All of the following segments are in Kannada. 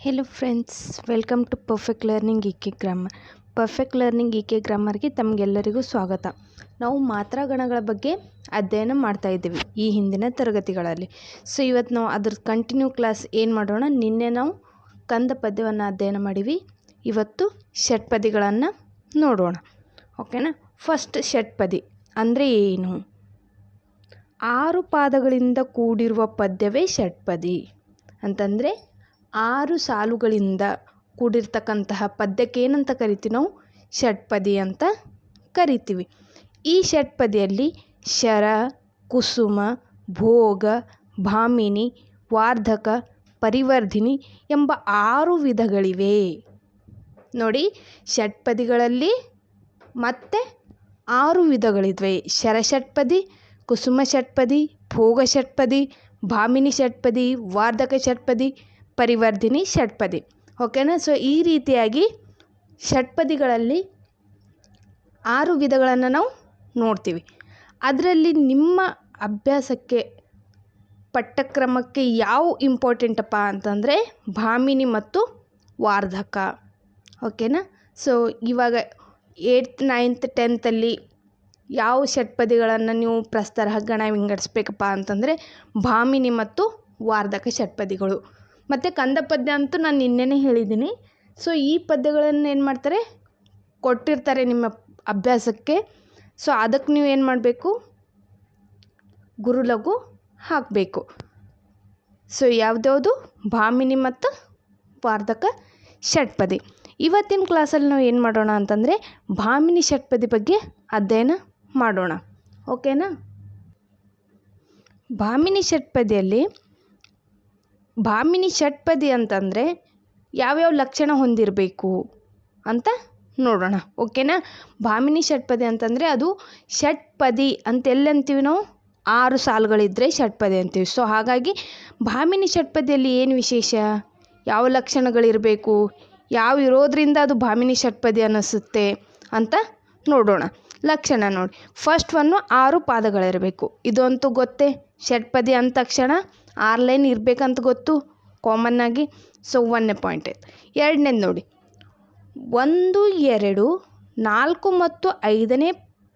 Hello friends welcome to perfect learning E K grammar perfect learning E K ಗ್ರಾಮರ್ಗೆ ತಮಗೆಲ್ಲರಿಗೂ ಸ್ವಾಗತ. ನಾವು ಮಾತ್ರಾಗಣಗಳ ಬಗ್ಗೆ ಅಧ್ಯಯನ ಮಾಡ್ತಾ ಇದ್ದೀವಿ ಈ ಹಿಂದಿನ ತರಗತಿಗಳಲ್ಲಿ. ಸೊ ಇವತ್ತು ನಾವು ಅದ್ರ ಕಂಟಿನ್ಯೂ ಕ್ಲಾಸ್ ಏನು ಮಾಡೋಣ? ನಿನ್ನೆ ನಾವು ಕಂದ ಪದ್ಯವನ್ನು ಅಧ್ಯಯನ ಮಾಡೀವಿ. ಇವತ್ತು ಷಟ್ಪದಿಗಳನ್ನು ನೋಡೋಣ. ಓಕೆನಾ ಫಸ್ಟ್ ಷಟ್ಪದಿ ಅಂದರೆ ಏನು? ಆರು ಪಾದಗಳಿಂದ ಕೂಡಿರುವ ಪದ್ಯವೇ ಷಟ್ಪದಿ ಅಂತಂದರೆ ಆರು ಸಾಲುಗಳಿಂದ ಕೂಡಿರ್ತಕ್ಕಂತಹ ಪದ್ಯಕ್ಕೆ ಏನಂತ ಕರಿತೀವಿ ನಾವು ಷಟ್ಪದಿ ಅಂತ ಕರಿತೀವಿ. ಈ ಷಟ್ಪದಿಯಲ್ಲಿ ಶರ, ಕುಸುಮ, ಭೋಗ, ಭಾಮಿನಿ, ವಾರ್ಧಕ, ಪರಿವರ್ಧಿನಿ ಎಂಬ ಆರು ವಿಧಗಳಿವೆ. ನೋಡಿ, ಷಟ್ಪದಿಗಳಲ್ಲಿ ಮತ್ತೆ ಆರು ವಿಧಗಳಿವೆ ಶರಷಟ್ಪದಿ ಕುಸುಮ ಷಟ್ಪದಿ, ಭೋಗ ಷಟ್ಪದಿ, ಭಾಮಿನಿ ಷಟ್ಪದಿ, ವಾರ್ಧಕ ಷಟ್ಪದಿ ಪರಿವರ್ಧಿನಿ ಷಟ್ಪದಿ. ಓಕೆನಾ? ಸೊ ಈ ರೀತಿಯಾಗಿ ಷಟ್ಪದಿಗಳಲ್ಲಿ ಆರು ವಿಧಗಳನ್ನು ನಾವು ನೋಡ್ತೀವಿ. ಅದರಲ್ಲಿ ನಿಮ್ಮ ಅಭ್ಯಾಸಕ್ಕೆ ಪಠ್ಯಕ್ರಮಕ್ಕೆ ಯಾವ ಇಂಪಾರ್ಟೆಂಟಪ್ಪ ಅಂತಂದರೆ ಭಾಮಿನಿ ಮತ್ತು ವಾರ್ಧಕ. ಓಕೆನಾ? ಸೊ ಇವಾಗ ಏಯ್ತ್ ನೈನ್ತ್ ಟೆಂತಲ್ಲಿ ಯಾವ ಷಟ್ಪದಿಗಳನ್ನು ನೀವು ಪ್ರಸ್ತಾರ ಹಗ್ಗಣ ವಿಂಗಡಿಸ್ಬೇಕಪ್ಪ ಅಂತಂದರೆ ಭಾಮಿನಿ ಮತ್ತು ವಾರ್ಧಕ ಷಟ್ಪದಿಗಳು. ಮತ್ತು ಕಂದ ಪದ್ಯ ಅಂತೂ ನಾನು ನಿನ್ನೆನೇ ಹೇಳಿದ್ದೀನಿ. ಸೊ ಈ ಪದ್ಯಗಳನ್ನು ಏನು ಮಾಡ್ತಾರೆ? ಕೊಟ್ಟಿರ್ತಾರೆ ನಿಮ್ಮ ಅಭ್ಯಾಸಕ್ಕೆ. ಸೊ ಅದಕ್ಕೆ ನೀವು ಏನು ಮಾಡಬೇಕು? ಗುರುಲಘು ಹಾಕಬೇಕು. ಸೊ ಯಾವುದ್ಯಾವುದು? ಭಾಮಿನಿ ಮತ್ತು ವಾರ್ಧಕ ಷಟ್ಪದಿ. ಇವತ್ತಿನ ಕ್ಲಾಸಲ್ಲಿ ನಾವು ಏನು ಮಾಡೋಣ ಅಂತಂದರೆ, ಭಾಮಿನಿ ಷಟ್ಪದಿ ಬಗ್ಗೆ ಅಧ್ಯಯನ ಮಾಡೋಣ. ಓಕೆನಾ ಭಾಮಿನಿ ಷಟ್ಪದಿಯಲ್ಲಿ ಭಾಮಿನಿ ಷಟ್ಪದಿ ಅಂತಂದರೆ ಯಾವ್ಯಾವ ಲಕ್ಷಣ ಹೊಂದಿರಬೇಕು ಅಂತ ನೋಡೋಣ, ಓಕೆನಾ? ಭಾಮಿನಿ ಷಟ್ಪದಿ ಅಂತಂದರೆ ಅದು ಷಟ್ಪದಿ ಅಂತ ಎಲ್ಲಂತೀವಿ ನಾವು? ಆರು ಸಾಲುಗಳಿದ್ದರೆ ಷಟ್ಪದಿ ಅಂತೀವಿ. ಸೊ ಹಾಗಾಗಿ ಭಾಮಿನಿ ಷಟ್ಪದಿಯಲ್ಲಿ ಏನು ವಿಶೇಷ? ಯಾವ ಲಕ್ಷಣಗಳಿರಬೇಕು? ಯಾವ ಇರೋದರಿಂದ ಅದು ಭಾಮಿನಿ ಷಟ್ಪದಿ ಅನ್ನಿಸುತ್ತೆ ಅಂತ ನೋಡೋಣ. ಲಕ್ಷಣ ನೋಡಿ. ಫಸ್ಟ್ ಒನ್ನು ಆರು ಪಾದಗಳಿರಬೇಕು. ಇದಂತೂ ಗೊತ್ತೇ? ಷಟ್ಪದಿ ಅಂದ ತಕ್ಷಣ ಆರು ಲೈನ್ ಇರಬೇಕಂತ ಗೊತ್ತು? ಕಾಮನ್ನಾಗಿ ಸೊ ಒಂದನೇ ಪಾಯಿಂಟ್ ಆಯಿತು. ಎರಡನೇದು ನೋಡಿ. ಒಂದು, ಎರಡು, ನಾಲ್ಕು ಮತ್ತು ಐದನೇ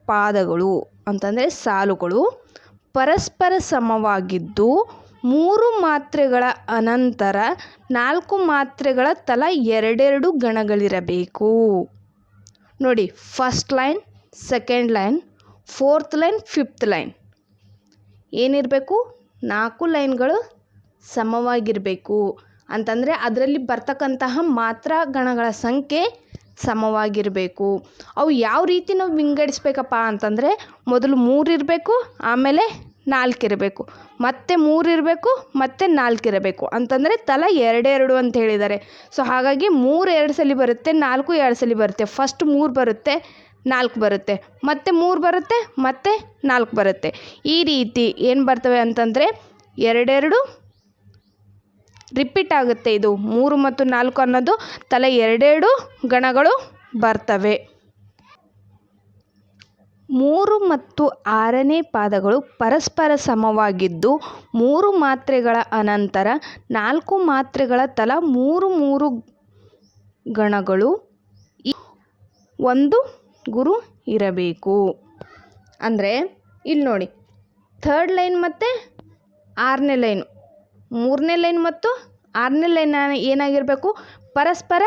ಪಾದಗಳು ಅಂತಂದರೆ ಸಾಲುಗಳು ಪರಸ್ಪರ ಸಮವಾಗಿದ್ದು ಮೂರು ಮಾತ್ರೆಗಳ ಅನಂತರ ನಾಲ್ಕು ಮಾತ್ರೆಗಳ ತಲಾ ಎರಡೆರಡು ಗಣಗಳಿರಬೇಕು. ನೋಡಿ first line second line fourth line fifth line ಏನಿರಬೇಕು? ನಾಲ್ಕು ಲೈನ್ಗಳು ಸಮವಾಗಿರಬೇಕು. ಅಂತಂದರೆ ಅದರಲ್ಲಿ ಬರ್ತಕ್ಕಂತಹ ಮಾತ್ರ ಗಣಗಳ ಸಂಖ್ಯೆ ಸಮವಾಗಿರಬೇಕು. ಅವು ಯಾವ ರೀತಿ ನಾವು ವಿಂಗಡಿಸ್ಬೇಕಪ್ಪ ಅಂತಂದರೆ ಮೊದಲು ಮೂರು ಇರಬೇಕು, ಆಮೇಲೆ ನಾಲ್ಕು ಇರಬೇಕು. ಮತ್ತೆ ಮೂರು ಇರಬೇಕು, ಮತ್ತೆ ನಾಲ್ಕು ಇರಬೇಕು. ಅಂತಂದರೆ ತಲಾ ಎರಡೆರಡು ಅಂತ ಹೇಳಿದ್ದಾರೆ. ಸೊ ಹಾಗಾಗಿ ಮೂರು ಎರಡು ಸಲ ಬರುತ್ತೆ, ನಾಲ್ಕು ಎರಡು ಸಲ ಬರುತ್ತೆ. ಫಸ್ಟ್ ಮೂರು ಬರುತ್ತೆ. ನಾಲ್ಕು ಬರುತ್ತೆ. ಮತ್ತೆ ಮೂರು ಬರುತ್ತೆ, ಮತ್ತೆ ನಾಲ್ಕು ಬರುತ್ತೆ. ಈ ರೀತಿ ಏನು ಬರ್ತವೆ ಅಂತಂದರೆ ಎರಡೆರಡು ರಿಪೀಟ್ ಆಗುತ್ತೆ ಇದು. ಮೂರು ಮತ್ತು ನಾಲ್ಕು ಅನ್ನೋದು ತಲೆ ಎರಡೆರಡು ಗಣಗಳು ಬರ್ತವೆ. ಮೂರು ಮತ್ತು ಆರನೇ ಪಾದಗಳು ಪರಸ್ಪರ ಸಮವಾಗಿದ್ದು ಮೂರು ಮಾತ್ರೆಗಳ ಅನಂತರ ನಾಲ್ಕು ಮಾತ್ರೆಗಳ ತಲಾ ಮೂರು ಮೂರು ಗಣಗಳು. ಒಂದು ಗುರು ಇರಬೇಕು. ಅಂದರೆ ಇಲ್ಲಿ ನೋಡಿ ಥರ್ಡ್ ಲೈನ್ ಮತ್ತು ಆರನೇ ಲೈನು ಮೂರನೇ ಲೈನ್ ಮತ್ತು ಆರನೇ ಲೈನ್ ಏನಾಗಿರಬೇಕು? ಪರಸ್ಪರ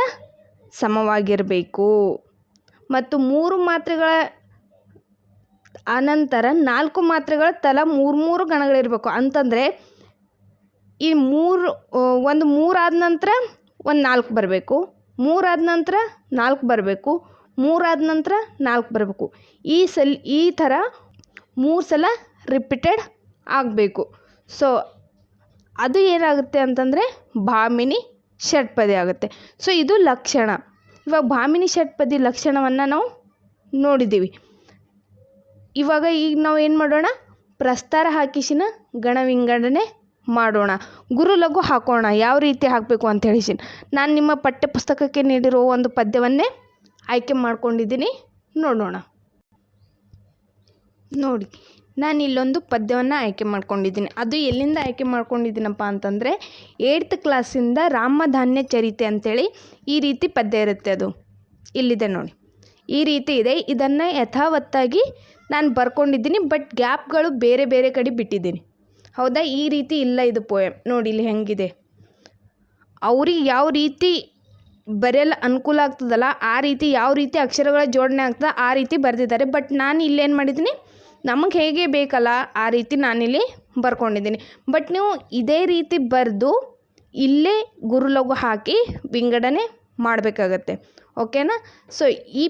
ಸಮವಾಗಿರಬೇಕು. ಮತ್ತು ಮೂರು ಮಾತ್ರೆಗಳ ಅನಂತರ ನಾಲ್ಕು ಮಾತ್ರೆಗಳ ತಲಾ ಮೂರು ಮೂರು ಗಣಗಳಿರಬೇಕು. ಅಂತಂದರೆ ಈ ಮೂರು ಒಂದು ಮೂರಾದ ನಂತರ ಒಂದು ನಾಲ್ಕು ಬರಬೇಕು. ಮೂರಾದ ನಂತರ ನಾಲ್ಕು ಬರಬೇಕು. ಮೂರಾದ ನಂತರ ನಾಲ್ಕು ಬರಬೇಕು. ಈ ಸಲ, ಈ ಥರ ಮೂರು ಸಲ ರಿಪೀಟೆಡ್ ಆಗಬೇಕು. ಸೊ ಅದು ಏನಾಗುತ್ತೆ ಅಂತಂದರೆ ಭಾಮಿನಿ ಷಟ್ಪದಿ ಆಗುತ್ತೆ. ಸೊ ಇದು ಲಕ್ಷಣ. ಇವಾಗ ಭಾಮಿನಿ ಷಟ್ಪದಿ ಲಕ್ಷಣವನ್ನು ನಾವು ನೋಡಿದ್ದೀವಿ. ಇವಾಗ ಈಗ ನಾವು ಏನು ಮಾಡೋಣ? ಪ್ರಸ್ತಾರ ಹಾಕಿಸಿನ ಗಣ ವಿಂಗಡಣೆ ಮಾಡೋಣ. ಗುರು ಲಘು ಹಾಕೋಣ. ಯಾವ ರೀತಿ ಹಾಕಬೇಕು ಅಂತ ಹೇಳಿಸಿನ ನಾನು ನಿಮ್ಮ ಪಠ್ಯಪುಸ್ತಕಕ್ಕೆ ನೀಡಿರೋ ಒಂದು ಪದ್ಯವನ್ನೇ ಆಯ್ಕೆ ಮಾಡ್ಕೊಂಡಿದ್ದೀನಿ. ನೋಡೋಣ. ನೋಡಿ, ನಾನು ಇಲ್ಲೊಂದು ಪದ್ಯವನ್ನು ಆಯ್ಕೆ ಮಾಡ್ಕೊಂಡಿದ್ದೀನಿ. ಅದು ಎಲ್ಲಿಂದ ಆಯ್ಕೆ ಮಾಡ್ಕೊಂಡಿದ್ದೀನಪ್ಪ ಅಂತಂದರೆ, ಏಯ್ತ್ ಕ್ಲಾಸಿಂದ ರಾಮಧಾನ್ಯ ಚರಿತೆ ಅಂಥೇಳಿ ಈ ರೀತಿ ಪದ್ಯ ಇರುತ್ತೆ ಅದು. ಇಲ್ಲಿದೆ ನೋಡಿ. ಈ ರೀತಿ ಇದೆ. ಇದನ್ನು ಯಥಾವತ್ತಾಗಿ ನಾನು ಬರ್ಕೊಂಡಿದ್ದೀನಿ, ಬಟ್ ಗ್ಯಾಪ್ಗಳು ಬೇರೆ ಬೇರೆ ಕಡೆ ಬಿಟ್ಟಿದ್ದೀನಿ. ಹೌದಾ? ಈ ರೀತಿ ಇಲ್ಲ ಇದು ಪೋಯಮ್ ನೋಡಿ, ಇಲ್ಲಿ ಹೆಂಗಿದೆ. ಅವ್ರಿಗೆ ಯಾವ ರೀತಿ ಬರೆಯಲು ಅನುಕೂಲ ಆಗ್ತದಲ್ಲ, ಆ ರೀತಿ ಯಾವ ರೀತಿ ಅಕ್ಷರಗಳ ಜೋಡಣೆ ಆಗ್ತದೆ ಆ ರೀತಿ ಬರೆದಿದ್ದಾರೆ. ಬಟ್ ನಾನು ಇಲ್ಲೇನು ಮಾಡಿದ್ದೀನಿ? ನಮಗೆ ಹೇಗೆ ಬೇಕಲ್ಲ, ಆ ರೀತಿ ನಾನಿಲ್ಲಿ ಬರ್ಕೊಂಡಿದ್ದೀನಿ. ಬಟ್ ನೀವು ಇದೇ ರೀತಿ ಬರೆದು ಇಲ್ಲೇ ಗುರುಲಘು ಹಾಕಿ ವಿಂಗಡಣೆ ಮಾಡಬೇಕಾಗತ್ತೆ. ಓಕೆನಾ ಸೊ ಈ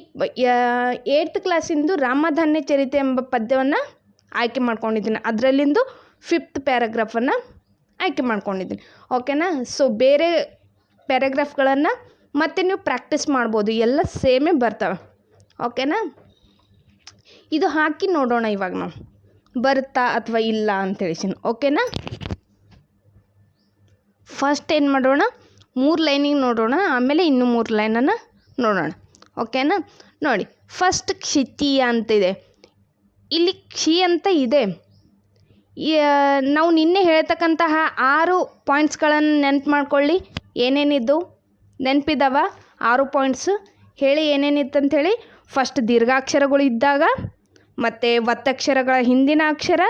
ಏಯ್ತ್ ಕ್ಲಾಸಿಂದು ರಾಮಧಾನ್ಯ ಚರಿತೆ ಎಂಬ ಪದ್ಯವನ್ನು ಆಯ್ಕೆ ಮಾಡ್ಕೊಂಡಿದ್ದೀನಿ. ಅದರಲ್ಲಿಂದು ಫಿಫ್ತ್ ಪ್ಯಾರಾಗ್ರಾಫನ್ನು ಆಯ್ಕೆ ಮಾಡ್ಕೊಂಡಿದ್ದೀನಿ. ಓಕೆನಾ ಸೊ ಬೇರೆ ಪ್ಯಾರಾಗ್ರಾಫ್ಗಳನ್ನು ಮತ್ತೆ ನೀವು ಪ್ರಾಕ್ಟೀಸ್ ಮಾಡ್ಬೋದು. ಎಲ್ಲ ಸೇಮೇ ಬರ್ತವೆ. ಓಕೆನಾ ಇದು ಹಾಕಿ ನೋಡೋಣ ಇವಾಗ ನಾವು. ಬರುತ್ತಾ ಅಥವಾ ಇಲ್ಲ ಅಂತೇಳಿ ಓಕೆನಾ ಫಸ್ಟ್ ಏನು ಮಾಡೋಣ? ಮೂರು ಲೈನಿಗೆ ನೋಡೋಣ. ಆಮೇಲೆ ಇನ್ನೂ ಮೂರು ಲೈನನ್ನು ನೋಡೋಣ. ಓಕೆನಾ ನೋಡಿ ಫಸ್ಟ್ ಕ್ಷಿತೀಯ ಅಂತಿದೆ ಇಲ್ಲಿ ಕ್ಷಿ ಅಂತ ಇದೆ. ನಾವು ನಿನ್ನೆ ಹೇಳ್ತಕ್ಕಂತಹ ಆರು ಪಾಯಿಂಟ್ಸ್ಗಳನ್ನು ನೆನ್ಪು ಮಾಡ್ಕೊಳ್ಳಿ. ಏನೇನಿದ್ದು ನೆನಪಿದಾವ? ಆರು ಪಾಯಿಂಟ್ಸ್ ಹೇಳಿ ಏನೇನಿತ್ತು ಅಂಥೇಳಿ ಫಸ್ಟ್ ದೀರ್ಘಾಕ್ಷರಗಳು ಇದ್ದಾಗ, ಮತ್ತು ಒತ್ತಕ್ಷರಗಳ ಹಿಂದಿನ ಅಕ್ಷರ,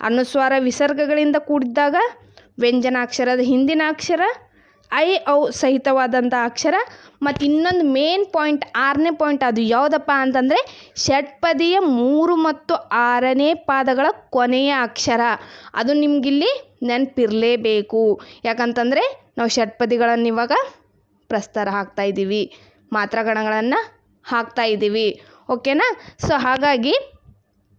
ಅನುಸ್ವಾರ ವಿಸರ್ಗಗಳಿಂದ ಕೂಡಿದ್ದಾಗ, ವ್ಯಂಜನಾಕ್ಷರದ ಹಿಂದಿನ ಅಕ್ಷರ, ಐ, ಔ ಸಹಿತವಾದಂಥ ಅಕ್ಷರ, ಮತ್ತು ಇನ್ನೊಂದು ಮೇನ್ ಪಾಯಿಂಟ್ ಆರನೇ ಪಾಯಿಂಟ್ ಅದು ಯಾವುದಪ್ಪ ಅಂತಂದರೆ, ಷಟ್ಪದಿಯ ಮೂರು ಮತ್ತು ಆರನೇ ಪಾದಗಳ ಕೊನೆಯ ಅಕ್ಷರ. ಅದು ನಿಮಗಿಲ್ಲಿ ನೆನಪಿರಲೇಬೇಕು. ಯಾಕಂತಂದರೆ, ನಾವು ಷಟ್ಪದಿಗಳನ್ನು ಇವಾಗ ಪ್ರಸ್ತಾರ ಹಾಕ್ತಾ ಇದ್ದೀವಿ. ಮಾತ್ರಗಣಗಳನ್ನು ಹಾಕ್ತಾ ಇದ್ದೀವಿ. ಓಕೆನಾ? ಸೊ ಹಾಗಾಗಿ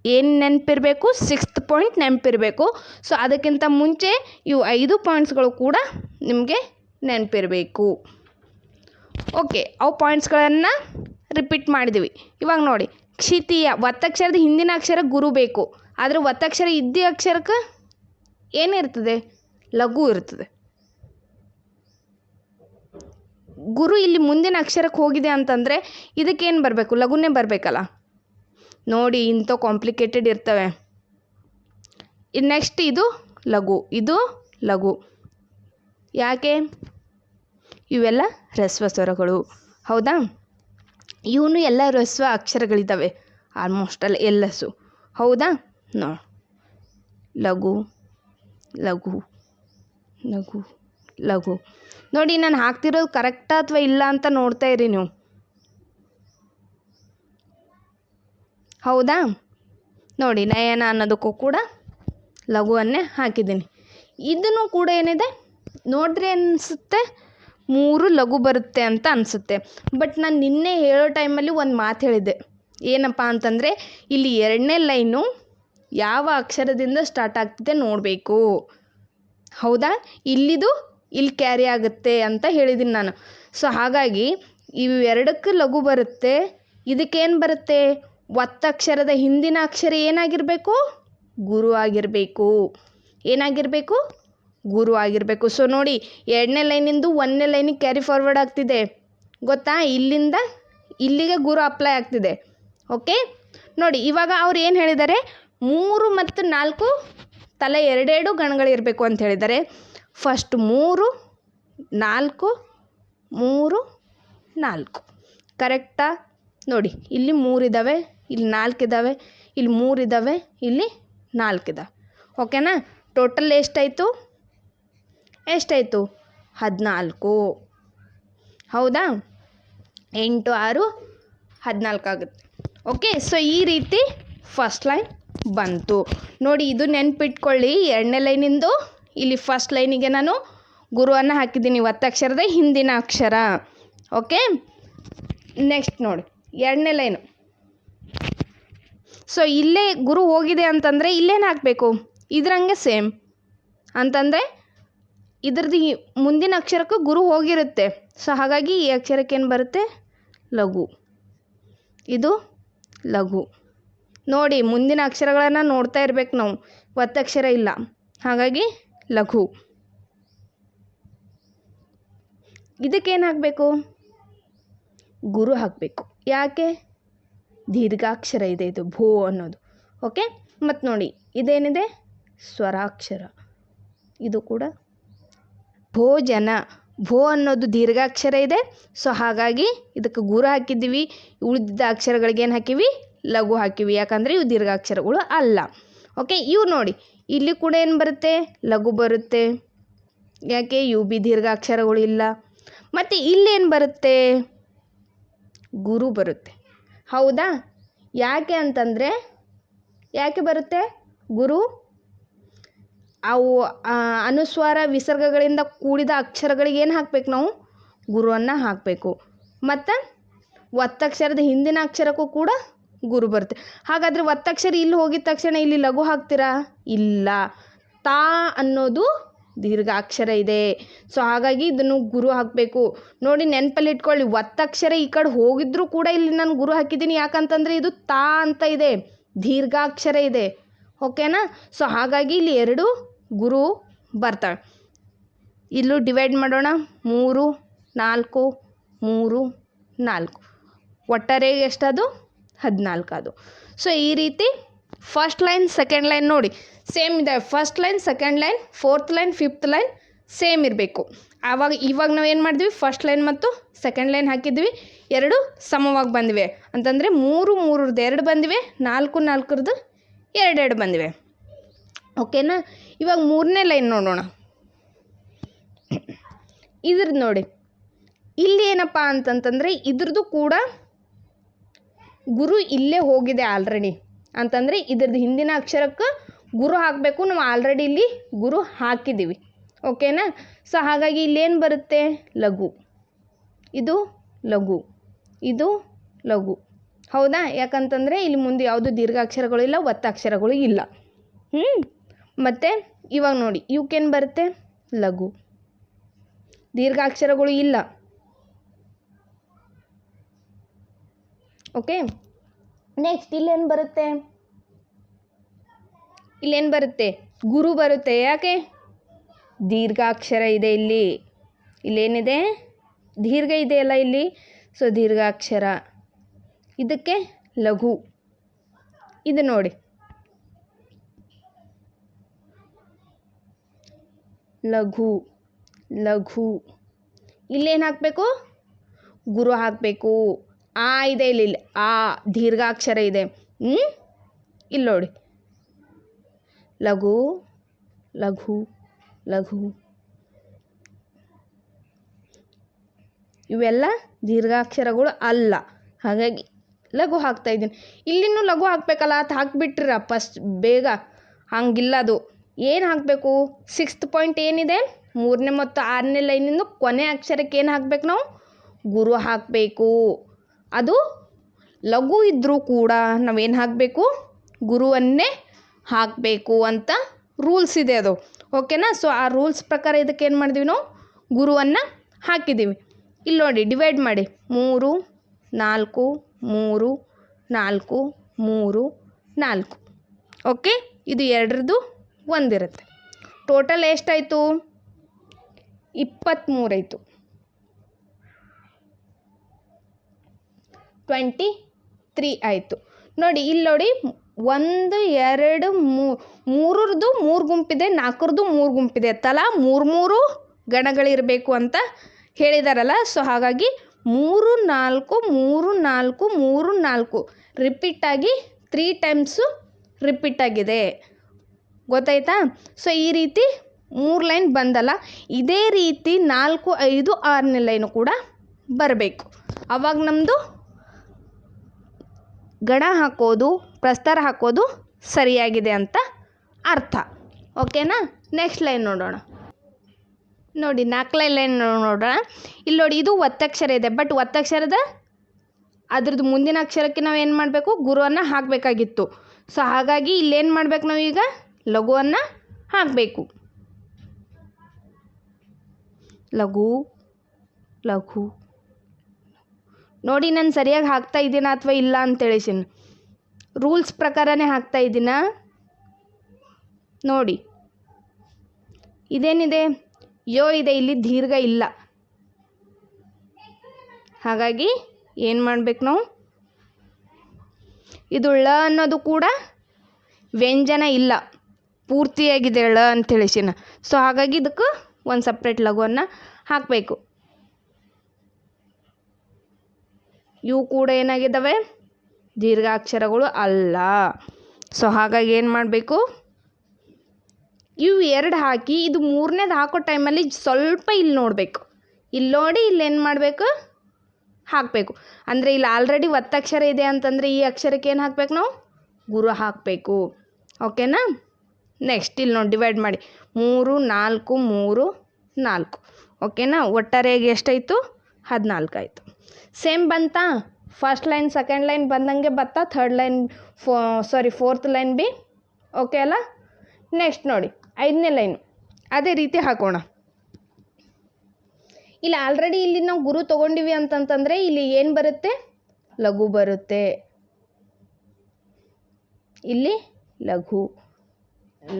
ಏನು ನೆನಪಿರಬೇಕು? ಸಿಕ್ಸ್ತ್ ಪಾಯಿಂಟ್ ನೆನಪಿರಬೇಕು. ಸೊ ಅದಕ್ಕಿಂತ ಮುಂಚೆ ಇವು ಐದು ಪಾಯಿಂಟ್ಸ್ಗಳು ಕೂಡ ನಿಮಗೆ ನೆನಪಿರಬೇಕು. ಓಕೆ ಅವು ಪಾಯಿಂಟ್ಸ್ಗಳನ್ನು ರಿಪೀಟ್ ಮಾಡಿದ್ದೀವಿ ಇವಾಗ ನೋಡಿ, ಕ್ಷಿತೀಯ ಒತ್ತಕ್ಷರದ ಹಿಂದಿನ ಅಕ್ಷರ ಗುರು ಬೇಕು. ಆದರೆ ಒತ್ತಕ್ಷರ ಇದ್ದ ಅಕ್ಷರಕ್ಕೆ ಏನಿರ್ತದೆ ಲಘು ಇರ್ತದೆ. ಗುರು ಇಲ್ಲಿ ಮುಂದಿನ ಅಕ್ಷರಕ್ಕೆ ಹೋಗಿದೆ ಅಂತಂದರೆ ಇದಕ್ಕೇನು ಬರಬೇಕು? ಲಘುನೇ ಬರಬೇಕಲ್ಲ? ನೋಡಿ, ಇಂಥ ಕಾಂಪ್ಲಿಕೇಟೆಡ್ ಇರ್ತವೆ. ನೆಕ್ಸ್ಟ್ ಇದು ಲಘು. ಇದು ಲಘು. ಯಾಕೆ? ಇವೆಲ್ಲ ರಸ್ವ ಸ್ವರಗಳು. ಹೌದಾ? ಇವನು ಎಲ್ಲ ರಸ್ವ ಅಕ್ಷರಗಳಿದ್ದಾವೆ ಆಲ್ಮೋಸ್ಟ್ ಅಲ್ಲ ಎಲ್ಲಸು. ಹೌದಾ? ನೋ. ಲಘು. ಲಘು. ಲಘು. ಲಘು. ನೋಡಿ, ನಾನು ಹಾಕ್ತಿರೋದು ಕರೆಕ್ಟಾ ಅಥವಾ ಇಲ್ಲ ಅಂತ ನೋಡ್ತಾ ಇರಿ ನೀವು? ಹೌದಾ? ನೋಡಿ, ನಯನ ಅನ್ನೋದಕ್ಕೂ ಕೂಡ ಲಘುವನ್ನೇ ಹಾಕಿದ್ದೀನಿ. ಇದನ್ನು ಕೂಡ ಏನಿದೆ? ನೋಡಿದ್ರೆ ಅನಿಸುತ್ತೆ, ಮೂರು ಲಘು ಬರುತ್ತೆ ಅಂತ ಅನಿಸುತ್ತೆ. ಬಟ್ ನಾನು ನಿನ್ನೆ ಹೇಳೋ ಟೈಮಲ್ಲಿ ಒಂದು ಮಾತು ಹೇಳಿದ್ದೆ. ಏನಪ್ಪ ಅಂತಂದರೆ, ಇಲ್ಲಿ ಎರಡನೇ ಲೈನು ಯಾವ ಅಕ್ಷರದಿಂದ ಸ್ಟಾರ್ಟ್ ಆಗ್ತಿದೆ ನೋಡಬೇಕು. ಹೌದಾ? ಇಲ್ಲಿದು ಇಲ್ಲಿ ಕ್ಯಾರಿ ಆಗುತ್ತೆ ಅಂತ ಹೇಳಿದ್ದೀನಿ ನಾನು. ಸೊ ಹಾಗಾಗಿ ಇವೆರಡಕ್ಕೆ ಲಘು ಬರುತ್ತೆ. ಇದಕ್ಕೇನು ಬರುತ್ತೆ? ಒತ್ತಕ್ಷರದ ಹಿಂದಿನ ಅಕ್ಷರ ಏನಾಗಿರಬೇಕು? ಗುರು ಆಗಿರಬೇಕು. ಏನಾಗಿರಬೇಕು? ಗುರು ಆಗಿರಬೇಕು. ಸೊ ನೋಡಿ, ಎರಡನೇ ಲೈನಿಂದು ಒಂದನೇ ಲೈನಿಗೆ ಕ್ಯಾರಿ ಫಾರ್ವರ್ಡ್ ಆಗ್ತಿದೆ. ಗೊತ್ತಾ? ಇಲ್ಲಿಂದ ಇಲ್ಲಿಗೆ ಗುರು ಅಪ್ಲೈ ಆಗ್ತಿದೆ. ಓಕೆ ನೋಡಿ, ಇವಾಗ ಅವ್ರು ಏನು ಹೇಳಿದ್ದಾರೆ? ಮೂರು ಮತ್ತು ನಾಲ್ಕು ತಲೆ ಎರಡೆರಡು ಗಣಗಳಿರಬೇಕು ಅಂತ ಹೇಳಿದ್ದಾರೆ. ಫಸ್ಟ್ ಮೂರು, ನಾಲ್ಕು ಮೂರು, ನಾಲ್ಕು. ಕರೆಕ್ಟಾ? ನೋಡಿ, ಇಲ್ಲಿ ಮೂರಿದ್ದಾವೆ ಇಲ್ಲಿ ನಾಲ್ಕಿದ್ದಾವೆ ಇಲ್ಲಿ ಮೂರಿದ್ದಾವೆ ಇಲ್ಲಿ ನಾಲ್ಕಿದ್ದಾವೆ ಓಕೆನಾ? ಟೋಟಲ್ ಎಷ್ಟಾಯಿತು? ಎಷ್ಟಾಯಿತು? ಹದಿನಾಲ್ಕು. ಹೌದಾ? ಎಂಟು, ಆರು, ಹದಿನಾಲ್ಕು ಆಗುತ್ತೆ. ಓಕೆ, ಸೊ ಈ ರೀತಿ ಫಸ್ಟ್ ಲೈನ್ ಬಂತು. ನೋಡಿ, ಇದು ನೆನ್ಪಿಟ್ಕೊಳ್ಳಿ, ಎರಡನೇ ಲೈನಿಂದು. ಇಲ್ಲಿ ಫಸ್ಟ್ ಲೈನಿಗೆ ನಾನು ಗುರುವನ್ನು ಹಾಕಿದ್ದೀನಿ ಒತ್ತಕ್ಷರದ ಹಿಂದಿನ ಅಕ್ಷರ. ಓಕೆ ನೆಕ್ಸ್ಟ್ ನೋಡಿ. ಎರಡನೇ ಲೈನು ಸೊ ಇಲ್ಲೇ ಗುರು ಹೋಗಿದೆ ಅಂತಂದರೆ ಇಲ್ಲೇನು ಹಾಕಬೇಕು? ಇದ್ರಂಗೆ ಸೇಮ್ ಅಂತಂದರೆ ಇದ್ರದ್ದು ಮುಂದಿನ ಅಕ್ಷರಕ್ಕೂ ಗುರು ಹೋಗಿರುತ್ತೆ. ಸೊ ಹಾಗಾಗಿ ಈ ಅಕ್ಷರಕ್ಕೆ ಏನು ಬರುತ್ತೆ? ಲಘು. ಇದು ಲಘು. ನೋಡಿ, ಮುಂದಿನ ಅಕ್ಷರಗಳನ್ನು ನೋಡ್ತಾ ಇರ್ಬೇಕು ನಾವು. ಒತ್ತಕ್ಷರ ಇಲ್ಲ. ಹಾಗಾಗಿ ಲಘು. ಇದಕ್ಕೇನು ಹಾಕಬೇಕು ಗುರು ಹಾಕಬೇಕು. ಯಾಕೆ? ದೀರ್ಘಾಕ್ಷರ ಇದೆ ಇದು, ಭೂ ಅನ್ನೋದು. ಓಕೆ? ಮತ್ತು ನೋಡಿ, ಇದೇನಿದೆ? ಸ್ವರಾಕ್ಷರ. ಇದು ಕೂಡ ಭೋಜನ. ಭೋ ಅನ್ನೋದು ದೀರ್ಘಾಕ್ಷರ ಇದೆ. ಸೊ ಹಾಗಾಗಿ ಇದಕ್ಕೆ ಗುರು ಹಾಕಿದ್ದೀವಿ. ಉಳಿದಿದ್ದ ಅಕ್ಷರಗಳಿಗೇನು ಹಾಕಿವಿ? ಲಘು ಹಾಕಿವಿ. ಯಾಕಂದರೆ ಇವು ದೀರ್ಘಾಕ್ಷರಗಳು ಅಲ್ಲ. ಓಕೆ? ಇವು ನೋಡಿ ಇಲ್ಲಿ ಕೂಡ ಏನು ಬರುತ್ತೆ? ಲಘು ಬರುತ್ತೆ. ಯಾಕೆ? ಯು ಬಿ ದೀರ್ಘ ಅಕ್ಷರಗಳಿಲ್ಲ ಮತ್ತು ಇಲ್ಲೇನು ಬರುತ್ತೆ? ಗುರು ಬರುತ್ತೆ. ಹೌದಾ? ಯಾಕೆ ಅಂತಂದರೆ, ಯಾಕೆ ಬರುತ್ತೆ? ಗುರು, ಅವು ಅನುಸ್ವಾರ ವಿಸರ್ಗಗಳಿಂದ ಕೂಡಿದ ಅಕ್ಷರಗಳಿಗೆ ಏನು ಹಾಕ್ಬೇಕು ನಾವು? ಗುರುವನ್ನು ಹಾಕಬೇಕು. ಮತ್ತು, ಒತ್ತಕ್ಷರದ ಹಿಂದಿನ ಅಕ್ಷರಕ್ಕೂ ಕೂಡ ಗುರು ಬರುತ್ತೆ. ಹಾಗಾದರೆ ಒತ್ತಕ್ಷರ ಇಲ್ಲಿ ಹೋಗಿದ ತಕ್ಷಣ ಇಲ್ಲಿ ಲಘು ಹಾಕ್ತೀರಾ? ಇಲ್ಲ. ತಾ ಅನ್ನೋದು ದೀರ್ಘಾಕ್ಷರ ಇದೆ. ಸೊ ಹಾಗಾಗಿ ಇದನ್ನು ಗುರು ಹಾಕಬೇಕು. ನೋಡಿ ನೆನಪಲ್ಲಿ ಇಟ್ಕೊಳ್ಳಿ ಒತ್ತಕ್ಷರ ಈ ಕಡೆ ಹೋಗಿದ್ರೂ ಕೂಡ ಇಲ್ಲಿ ನಾನು ಗುರು ಹಾಕಿದ್ದೀನಿ. ಯಾಕಂತಂದರೆ ಇದು ತಾ ಅಂತ ಇದೆ. ದೀರ್ಘಾಕ್ಷರ ಇದೆ. ಓಕೆನಾ? ಸೊ ಹಾಗಾಗಿ ಇಲ್ಲಿ ಎರಡು ಗುರು ಬರ್ತಾಳೆ ಇಲ್ಲೂ ಡಿವೈಡ್ ಮಾಡೋಣ. ಮೂರು, ನಾಲ್ಕು ಮೂರು, ನಾಲ್ಕು. ಒಟ್ಟಾರೆ ಎಷ್ಟದು? ಹದಿನಾಲ್ಕು ಅದು. ಸೊ ಈ ರೀತಿ ಫಸ್ಟ್ ಲೈನ್ ಸೆಕೆಂಡ್ ಲೈನ್ ನೋಡಿ. ಸೇಮ್ ಇದೆ. First line second line fourth line fifth line same ಇರಬೇಕು. ಆವಾಗ, ಇವಾಗ ನಾವು ಏನು ಮಾಡಿದ್ವಿ? ಫಸ್ಟ್ ಲೈನ್ ಮತ್ತು ಸೆಕೆಂಡ್ ಲೈನ್ ಹಾಕಿದ್ವಿ. ಎರಡು ಸಮವಾಗಿ ಬಂದಿವೆ. ಅಂತಂದರೆ ಮೂರು ಮೂರರದ್ದು ಎರಡು ಬಂದಿವೆ. ನಾಲ್ಕು ನಾಲ್ಕರದ್ದು ಎರಡೆರಡು ಬಂದಿವೆ. ಓಕೆನಾ ಇವಾಗ ಮೂರನೇ ಲೈನ್ ನೋಡೋಣ. ಇದ್ರದ್ದು ನೋಡಿ. ಇಲ್ಲಿ ಏನಪ್ಪ ಅಂತಂತಂದರೆ ಇದ್ರದ್ದು ಕೂಡ ಗುರು ಇಲ್ಲೇ ಹೋಗಿದೆ ಆಲ್ರೆಡಿ ಅಂತಂದರೆ ಇದ್ರದ್ದು ಹಿಂದಿನ ಅಕ್ಷರಕ್ಕೆ ಗುರು ಹಾಕಬೇಕು, ನಾವು ಆಲ್ರೆಡಿ ಇಲ್ಲಿ ಗುರು ಹಾಕಿದ್ದೀವಿ. ಓಕೆನಾ ಸೊ ಹಾಗಾಗಿ ಇಲ್ಲೇನು ಬರುತ್ತೆ? ಲಘು. ಇದು ಲಘು. ಇದು ಲಘು. ಹೌದಾ? ಯಾಕಂತಂದರೆ ಇಲ್ಲಿ ಮುಂದೆ ಯಾವುದು ದೀರ್ಘಾಕ್ಷರಗಳು ಇಲ್ಲ ಒತ್ತಾಕ್ಷರಗಳು ಇಲ್ಲ. ಹ್ಞೂ ಮತ್ತು ಇವಾಗ ನೋಡಿ ಇವಕ್ಕೇನು ಬರುತ್ತೆ? ಲಘು. ದೀರ್ಘಾಕ್ಷರಗಳು ಇಲ್ಲ. ಓಕೆ? ನೆಕ್ಸ್ಟ್ ಇಲ್ಲೇನು ಬರುತ್ತೆ? ಇಲ್ಲೇನು ಬರುತ್ತೆ? ಗುರು ಬರುತ್ತೆ, ಯಾಕೆ? ದೀರ್ಘಾಕ್ಷರ ಇದೆ ಇಲ್ಲಿ. ಇಲ್ಲೇನಿದೆ? ದೀರ್ಘ ಇದೆ ಅಲ್ಲ ಇಲ್ಲಿ. ಸೊ ದೀರ್ಘಾಕ್ಷರ. ಇದಕ್ಕೆ ಲಘು. ಇದು ನೋಡಿ. ಲಘು ಲಘು. ಇಲ್ಲೇನು ಹಾಕಬೇಕು? ಗುರು ಹಾಕಬೇಕು. ಆ ಇದೆ ಇಲ್ಲಿ ಆ ದೀರ್ಘಾಕ್ಷರ ಇದೆ. ಹ್ಞೂ ಇಲ್ಲಿ ನೋಡಿ. ಲಘು ಲಘು ಲಘು. ಇವೆಲ್ಲ ದೀರ್ಘಾಕ್ಷರಗಳು ಅಲ್ಲ. ಹಾಗಾಗಿ ಲಘು ಹಾಕ್ತಾ ಇದ್ದೀನಿ. ಇಲ್ಲಿನೂ ಲಘು ಹಾಕಬೇಕಲ್ಲ, ಅದು ಹಾಕ್ಬಿಟ್ರ ಫಸ್ಟ್ ಬೇಗ. ಹಂಗಿಲ್ಲ ಅದು. ಏನು ಹಾಕಬೇಕು? ಸಿಕ್ಸ್ತ್ ಪಾಯಿಂಟ್ ಏನಿದೆ? ಮೂರನೇ ಮತ್ತು ಆರನೇ ಲೈನಿಂದ ಕೊನೆ ಅಕ್ಷರಕ್ಕೆ ಏನು ಹಾಕ್ಬೇಕು ನಾವು? ಗುರು ಹಾಕಬೇಕು. ಅದು ಲಘು ಇದ್ದರೂ ಕೂಡ ನಾವೇನು ಹಾಕಬೇಕು? ಗುರುವನ್ನೇ ಹಾಕಬೇಕು ಅಂತ ರೂಲ್ಸ್ ಇದೆ ಅದು. ಓಕೆನಾ? ಸೊ ಆ ರೂಲ್ಸ್ ಪ್ರಕಾರ ಇದಕ್ಕೆ ಏನು ಮಾಡಿದ್ವಿ ನಾವು? ಗುರುವನ್ನು ಹಾಕಿದ್ದೀವಿ ಇಲ್ಲಿ ನೋಡಿ ಡಿವೈಡ್ ಮಾಡಿ. ಮೂರು, ನಾಲ್ಕು ಮೂರು ನಾಲ್ಕು ಮೂರು, ನಾಲ್ಕು. ಓಕೆ? ಇದು ಎರಡರದ್ದು ಒಂದಿರುತ್ತೆ. ಟೋಟಲ್ ಎಷ್ಟಾಯಿತು? ಇಪ್ಪತ್ತ್ಮೂರಾಯಿತು ಟ್ವೆಂಟಿ ತ್ರೀ ಆಯಿತು. ನೋಡಿ, ಇಲ್ಲಿ ನೋಡಿ, ಒಂದು, ಎರಡು ಮೂರರದ್ದು ಮೂರು ಗುಂಪಿದೆ ನಾಲ್ಕರದ್ದು ಮೂರು ಗುಂಪಿದೆ. ತಲಾ ಮೂರು ಮೂರು ಗಣಗಳಿರಬೇಕು ಅಂತ ಹೇಳಿದಾರಲ್ಲ, ಸೊ ಹಾಗಾಗಿ ಮೂರು ನಾಲ್ಕು ಮೂರು ನಾಲ್ಕು ಮೂರು ನಾಲ್ಕು. ರಿಪೀಟಾಗಿ ತ್ರೀ ಟೈಮ್ಸು ರಿಪೀಟ್ ಆಗಿದೆ. ಗೊತ್ತಾಯ್ತಾ? ಸೊ ಈ ರೀತಿ ಮೂರು ಲೈನ್ ಬಂದಲ್ಲ, ಇದೇ ರೀತಿ ನಾಲ್ಕು, ಐದು, ಆರನೇ ಲೈನು ಕೂಡ ಬರಬೇಕು. ಅವಾಗ ನಮ್ಮದು ಗಣ ಹಾಕೋದು, ಪ್ರಸ್ತಾರ ಹಾಕೋದು ಸರಿಯಾಗಿದೆ ಅಂತ ಅರ್ಥ. ಓಕೆನಾ? ನೆಕ್ಸ್ಟ್ ಲೈನ್ ನೋಡೋಣ. ನೋಡಿ, ನಾಲ್ಕನೇ ಲೈನ್ ನೋಡೋಣ. ಇಲ್ಲಿ ನೋಡಿ, ಇದು ಒತ್ತಕ್ಷರ ಇದೆ. ಬಟ್ ಒತ್ತಕ್ಷರದ ಅದ್ರದ್ದು ಮುಂದಿನ ಅಕ್ಷರಕ್ಕೆ ನಾವು ಏನು ಮಾಡಬೇಕು? ಗುರುವನ್ನು ಹಾಕಬೇಕಾಗಿತ್ತು. ಸೊ ಹಾಗಾಗಿ ಇಲ್ಲೇನು ಮಾಡ್ಬೇಕು ನಾವೀಗ ಲಘುವನ್ನು ಹಾಕಬೇಕು. ಲಘು ಲಘು ನೋಡಿ ನಾನು ಸರಿಯಾಗಿ ಹಾಕ್ತಾ ಇದ್ದೀನಾ ಅಥವಾ ಇಲ್ಲ ಅಂತ ಅಂತೇಳಿಸಿನ ರೂಲ್ಸ್ ಪ್ರಕಾರನೇ ಹಾಕ್ತಾ ಇದ್ದೀನಾ? ನೋಡಿ. ಇದೇನಿದೆ? ಯೋ ಇದೆ, ಇಲ್ಲಿ ದೀರ್ಘ ಇಲ್ಲ. ಹಾಗಾಗಿ ಏನು ಮಾಡ್ಬೇಕು ನಾವು? ಇದು ಳ ಅನ್ನೋದು ಕೂಡ ವ್ಯಂಜನ ಇಲ್ಲ. ಪೂರ್ತಿಯಾಗಿದೆ ಳ ಅಂತೇಳಿಸಿನ ಸೊ ಹಾಗಾಗಿ ಇದಕ್ಕೆ ಒಂದು ಸಪ್ರೇಟ್ ಲಘುವನ್ನು ಹಾಕಬೇಕು. ಇವು ಕೂಡ ಏನಾಗಿದ್ದಾವೆ? ದೀರ್ಘಾಕ್ಷರಗಳು ಅಲ್ಲ. ಸೊ ಹಾಗಾಗಿ ಏನು ಮಾಡಬೇಕು? ಇವು ಎರಡು ಹಾಕಿ, ಇದು ಮೂರನೇದು ಹಾಕೋ ಟೈಮಲ್ಲಿ ಸ್ವಲ್ಪ ಇಲ್ಲಿ ನೋಡಬೇಕು. ಇಲ್ಲಿ ನೋಡಿ, ಇಲ್ಲಿ ಏನು ಮಾಡಬೇಕು? ಹಾಕಬೇಕು. ಅಂದರೆ ಇಲ್ಲಿ ಆಲ್ರೆಡಿ ಒತ್ತಕ್ಷರ ಇದೆ ಅಂತಂದರೆ ಈ ಅಕ್ಷರಕ್ಕೆ ಏನು ಹಾಕ್ಬೇಕು ನಾವು? ಗುರು ಹಾಕಬೇಕು. ಓಕೆನಾ ನೆಕ್ಸ್ಟ್ ಇಲ್ಲಿ ನೋಡಿ ಡಿವೈಡ್ ಮಾಡಿ. ಮೂರು, ನಾಲ್ಕು ಮೂರು, ನಾಲ್ಕು. ಓಕೆನಾ ಒಟ್ಟಾರೆಯಾಗಿ ಎಷ್ಟಾಯಿತು? ಹದಿನಾಲ್ಕು ಆಯಿತು. ಸೇಮ್ ಬಂತಾ? ಫಸ್ಟ್ ಲೈನ್ ಸೆಕೆಂಡ್ ಲೈನ್ ಬಂದಂಗೆ ಬತ್ತಾ? ಥರ್ಡ್ ಲೈನ್ ಫೋ sorry fourth line B? Okay ಅಲ್ಲ? ನೆಕ್ಸ್ಟ್ ನೋಡಿ, ಐದನೇ ಲೈನ್ ಅದೇ ರೀತಿ ಹಾಕೋಣ. ಇಲ್ಲಿ ಆಲ್ರೆಡಿ ಇಲ್ಲಿ ನಾವು ಗುರು ತೊಗೊಂಡಿವಿ ಅಂತಂತಂದರೆ ಇಲ್ಲಿ ಏನು ಬರುತ್ತೆ? ಲಘು ಬರುತ್ತೆ. ಇಲ್ಲಿ ಲಘು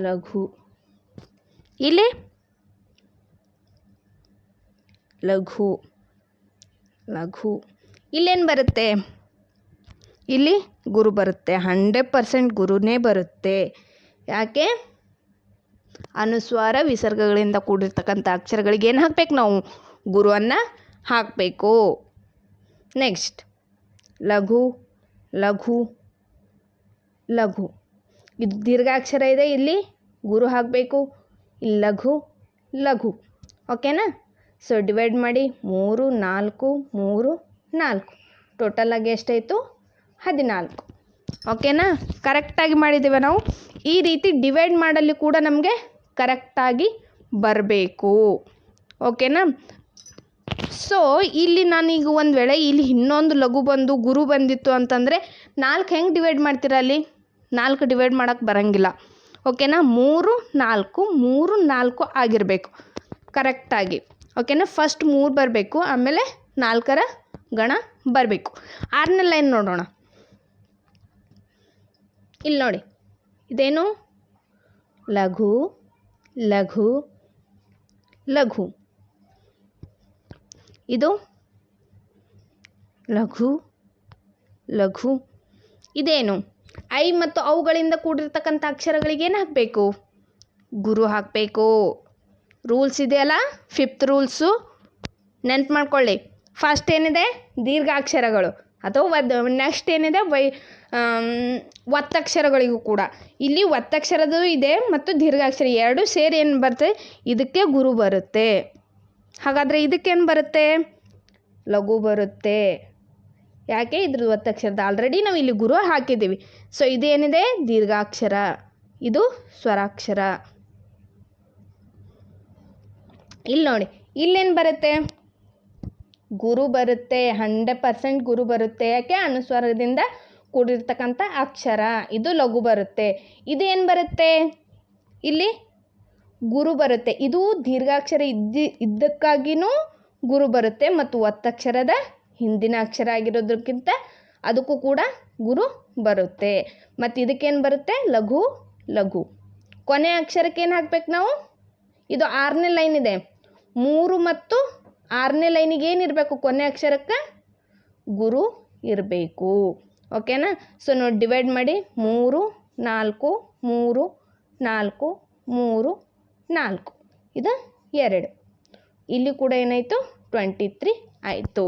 ಲಘು. ಇಲ್ಲಿ ಲಘು. ಲಘು. ಇಲ್ಲೇನು ಬರುತ್ತೆ? ಇಲ್ಲಿ ಗುರು ಬರುತ್ತೆ. ಹಂಡ್ರೆಡ್ ಪರ್ಸೆಂಟ್ ಗುರುನೇ ಬರುತ್ತೆ. ಯಾಕೆ? ಅನುಸ್ವಾರ ವಿಸರ್ಗಗಳಿಂದ ಕೂಡಿರ್ತಕ್ಕಂಥ ಅಕ್ಷರಗಳಿಗೆ ಏನು ಹಾಕ್ಬೇಕು ನಾವು? ಗುರುವನ್ನು ಹಾಕಬೇಕು. ನೆಕ್ಸ್ಟ್. ಲಘು ಲಘು ಲಘು. ಇದು ದೀರ್ಘಾಕ್ಷರ ಇದೆ. ಇಲ್ಲಿ ಗುರು ಹಾಕಬೇಕು. ಇಲ್ಲಿ ಲಘು ಲಘು. ಓಕೆನಾ? ಸೊ ಡಿವೈಡ್ ಮಾಡಿ ಮೂರು, ನಾಲ್ಕು ಮೂರು, ನಾಲ್ಕು. ಟೋಟಲಾಗಿ ಎಷ್ಟಾಯಿತು? ಹದಿನಾಲ್ಕು. ಓಕೆನಾ ಕರೆಕ್ಟಾಗಿ ಮಾಡಿದ್ದೇವೆ ನಾವು. ಈ ರೀತಿ ಡಿವೈಡ್ ಮಾಡಲ್ಲಿ ಕೂಡ ನಮಗೆ ಕರೆಕ್ಟಾಗಿ ಬರಬೇಕು. ಓಕೆನಾ ಸೊ ಇಲ್ಲಿ ನಾನೀಗ ಒಂದು ವೇಳೆ ಇಲ್ಲಿ ಇನ್ನೊಂದು ಲಘು ಬಂದು ಗುರು ಬಂದಿತ್ತು ಅಂತಂದರೆ ನಾಲ್ಕು ಹೆಂಗೆ ಡಿವೈಡ್ ಮಾಡ್ತೀರಾ ಅಲ್ಲಿ? ನಾಲ್ಕು ಡಿವೈಡ್ ಮಾಡೋಕ್ಕೆ ಬರೋಂಗಿಲ್ಲ. ಓಕೆನಾ ಮೂರು, ನಾಲ್ಕು ಮೂರು, ನಾಲ್ಕು ಆಗಿರಬೇಕು. ಕರೆಕ್ಟಾಗಿ ಓಕೆನಾ ಫಸ್ಟ್ ಮೂರು ಬರಬೇಕು, ಆಮೇಲೆ ನಾಲ್ಕರ ಗಣ ಬರಬೇಕು. ಆರನೇ ಲೈನ್ ನೋಡೋಣ. ಇಲ್ಲಿ ನೋಡಿ, ಇದೇನು? ಲಘು ಲಘು ಲಘು. ಇದು ಲಘು ಲಘು. ಇದೇನು? ಐ ಮತ್ತು ಅವುಗಳಿಂದ ಕೂಡಿರ್ತಕ್ಕಂಥ ಅಕ್ಷರಗಳಿಗೆ ಏನು ಹಾಕಬೇಕು? ಗುರು ಹಾಕಬೇಕು. ರೂಲ್ಸ್ ಇದೆಯಲ್ಲ? ಫಿಫ್ತ್ ರೂಲ್ಸು ನೆನ್ಪು ಮಾಡ್ಕೊಳ್ಳಿ. ಫಸ್ಟ್ ಏನಿದೆ? ದೀರ್ಘಾಕ್ಷರಗಳು. ಅಥವಾ ಒದ್ ನೆಕ್ಸ್ಟ್ ಏನಿದೆ? ವೈ ಒತ್ತಕ್ಷರಗಳಿಗೂ ಕೂಡ. ಇಲ್ಲಿ ಒತ್ತಕ್ಷರದು ಇದೆ ಮತ್ತು ದೀರ್ಘಾಕ್ಷರ ಎರಡು ಸೇರಿ ಏನು ಬರುತ್ತೆ? ಇದಕ್ಕೆ ಗುರು ಬರುತ್ತೆ. ಹಾಗಾದರೆ ಇದಕ್ಕೇನು ಬರುತ್ತೆ? ಲಘು ಬರುತ್ತೆ. ಯಾಕೆ? ಇದ್ರದ್ದು ಒತ್ತಕ್ಷರದ ಆಲ್ರೆಡಿ ನಾವು ಇಲ್ಲಿ ಗುರು ಹಾಕಿದ್ದೀವಿ. ಸೊ ಇದೇನಿದೆ? ದೀರ್ಘಾಕ್ಷರ. ಇದು ಸ್ವರಾಕ್ಷರ. ಇಲ್ಲಿ ನೋಡಿ, ಇಲ್ಲೇನು ಬರುತ್ತೆ? ಗುರು ಬರುತ್ತೆ, ಹಂಡ್ರೆಡ್ ಪರ್ಸೆಂಟ್ ಗುರು ಬರುತ್ತೆ, ಯಾಕೆ? ಅನುಸ್ವರದಿಂದ ಕೂಡಿರ್ತಕ್ಕಂಥ ಅಕ್ಷರ, ಇದು ಲಘು ಬರುತ್ತೆ. ಇದು ಏನು ಬರುತ್ತೆ? ಇಲ್ಲಿ ಗುರು ಬರುತ್ತೆ. ಇದು ದೀರ್ಘಾಕ್ಷರ ಇದ್ದಿ ಇದ್ದಕ್ಕಾಗಿಯೂ ಗುರು ಬರುತ್ತೆ ಮತ್ತು ಒತ್ತಕ್ಷರದ ಹಿಂದಿನ ಅಕ್ಷರ ಆಗಿರೋದಕ್ಕಿಂತ ಅದಕ್ಕೂ ಕೂಡ ಗುರು ಬರುತ್ತೆ. ಮತ್ತು ಇದಕ್ಕೇನು ಬರುತ್ತೆ? ಲಘು ಲಘು. ಕೊನೆ ಅಕ್ಷರಕ್ಕೆ ಏನು ಹಾಕ್ಬೇಕು ನಾವು? ಇದು ಆರನೇ ಲೈನ್ ಇದೆ. ಮೂರು ಮತ್ತು ಆರನೇ ಲೈನಿಗೆ ಏನಿರಬೇಕು? ಕೊನೆ ಅಕ್ಷರಕ್ಕೆ ಗುರು ಇರಬೇಕು. ಓಕೆನಾ ಸೊ ನೋಡಿ ಡಿವೈಡ್ ಮಾಡಿ. ಮೂರು, ನಾಲ್ಕು ಮೂರು ನಾಲ್ಕು ಮೂರು, ನಾಲ್ಕು. ಇದು ಎರಡು. ಇಲ್ಲಿ ಕೂಡ ಏನಾಯಿತು? ಟ್ವೆಂಟಿ ತ್ರೀ ಆಯಿತು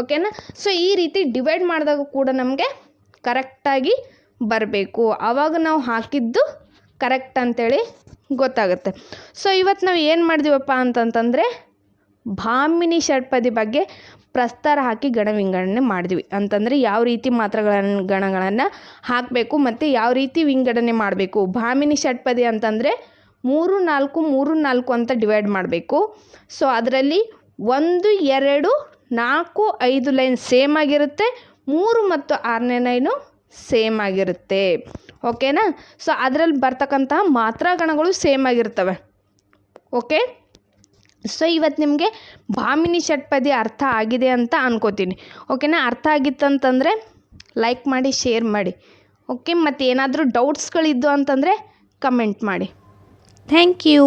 ಓಕೆನಾ ಸೊ ಈ ರೀತಿ ಡಿವೈಡ್ ಮಾಡಿದಾಗ ಕೂಡ ನಮಗೆ ಕರೆಕ್ಟಾಗಿ ಬರಬೇಕು. ಆವಾಗ ನಾವು ಹಾಕಿದ್ದು ಕರೆಕ್ಟ್ ಅಂತೇಳಿ ಗೊತ್ತಾಗುತ್ತೆ. ಸೊ ಇವತ್ತು ನಾವು ಏನು ಮಾಡಿದೀವಪ್ಪ ಅಂತಂತಂದರೆ, ಭಾಮಿನಿ ಷಟ್ಪದಿ ಬಗ್ಗೆ ಪ್ರಸ್ತಾರ ಹಾಕಿ ಗಣ ವಿಂಗಡಣೆ ಮಾಡಿದ್ವಿ. ಅಂತಂದರೆ ಯಾವ ರೀತಿ ಮಾತ್ರಗಳನ್ನು ಗಣಗಳನ್ನು ಹಾಕಬೇಕು ಮತ್ತು ಯಾವ ರೀತಿ ವಿಂಗಡಣೆ ಮಾಡಬೇಕು. ಭಾಮಿನಿ ಷಟ್ಪದಿ ಅಂತಂದರೆ ಮೂರು ನಾಲ್ಕು ಮೂರು ನಾಲ್ಕು ಅಂತ ಡಿವೈಡ್ ಮಾಡಬೇಕು. ಸೊ ಅದರಲ್ಲಿ ಒಂದು, ಎರಡು, ನಾಲ್ಕು, ಐದು ಲೈನ್ ಸೇಮ್ ಆಗಿರುತ್ತೆ, ಮೂರು ಮತ್ತು ಆರನೇ ಲೈನು ಸೇಮ್ ಆಗಿರುತ್ತೆ. ಓಕೆನಾ? ಸೊ ಅದರಲ್ಲಿ ಬರ್ತಕ್ಕಂತಹ ಮಾತ್ರಾಗಣಗಳು ಸೇಮ್ ಆಗಿರ್ತವೆ. ಓಕೆ? ಸೊ ಇವತ್ತು ನಿಮಗೆ ಭಾಮಿನಿ ಷಟ್ಪದಿ ಅರ್ಥ ಆಗಿದೆ ಅಂತ ಅನ್ಕೋತೀನಿ. ಓಕೆನಾ? ಅರ್ಥ ಆಗಿತ್ತಂತಂದರೆ ಲೈಕ್ ಮಾಡಿ ಶೇರ್ ಮಾಡಿ. ಓಕೆ ಮತ್ತು ಏನಾದರೂ ಡೌಟ್ಸ್ಗಳಿದ್ದು ಅಂತಂದರೆ ಕಮೆಂಟ್ ಮಾಡಿ. Thank you